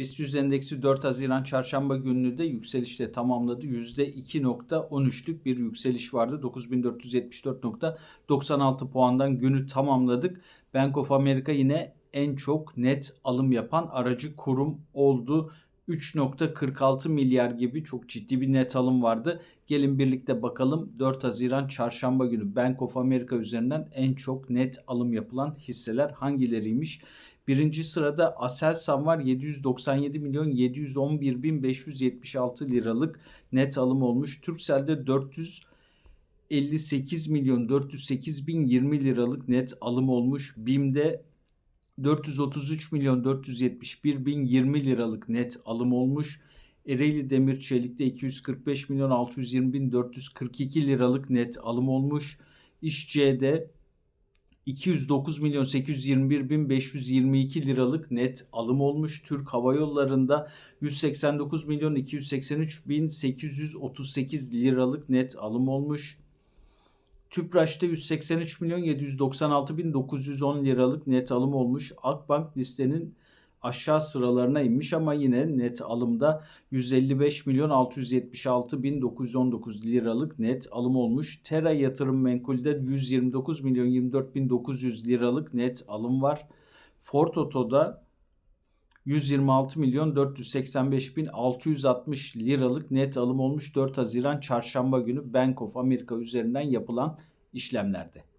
BIST 100 endeksi 4 Haziran çarşamba gününü de yükselişle tamamladı. %2.13'lük bir yükseliş vardı. 9474.96 puandan günü tamamladık. Bank of America yine en çok net alım yapan aracı kurum oldu. 3.46 milyar gibi çok ciddi bir net alım vardı. Gelin birlikte bakalım 4 Haziran çarşamba günü Bank of America üzerinden en çok net alım yapılan hisseler hangileriymiş? Birinci sırada Aselsan var 797 milyon 711 bin 576 liralık net alım olmuş. Turkcell'de 458 milyon 408 bin 20 liralık net alım olmuş. BİM'de 433 milyon 471 bin 20 liralık net alım olmuş. Ereğli Demir Çelik'te 245 milyon 620 bin 442 liralık net alım olmuş. İşçe'de 209 milyon 821 bin 522 liralık net alım olmuş. Türk Hava Yolları'nda 189 milyon 283 bin 838 liralık net alım olmuş. Tüpraş'ta 183 milyon 796 bin 910 liralık net alım olmuş. Akbank listenin aşağı sıralarına inmiş ama yine net alımda 155 milyon 676 bin 919 liralık net alım olmuş. Tera yatırım menkulde 129 milyon 24 bin 900 liralık net alım var. Ford Oto'da 126 milyon 485 bin 660 liralık net alım olmuş 4 Haziran çarşamba günü Bank of America üzerinden yapılan işlemlerde.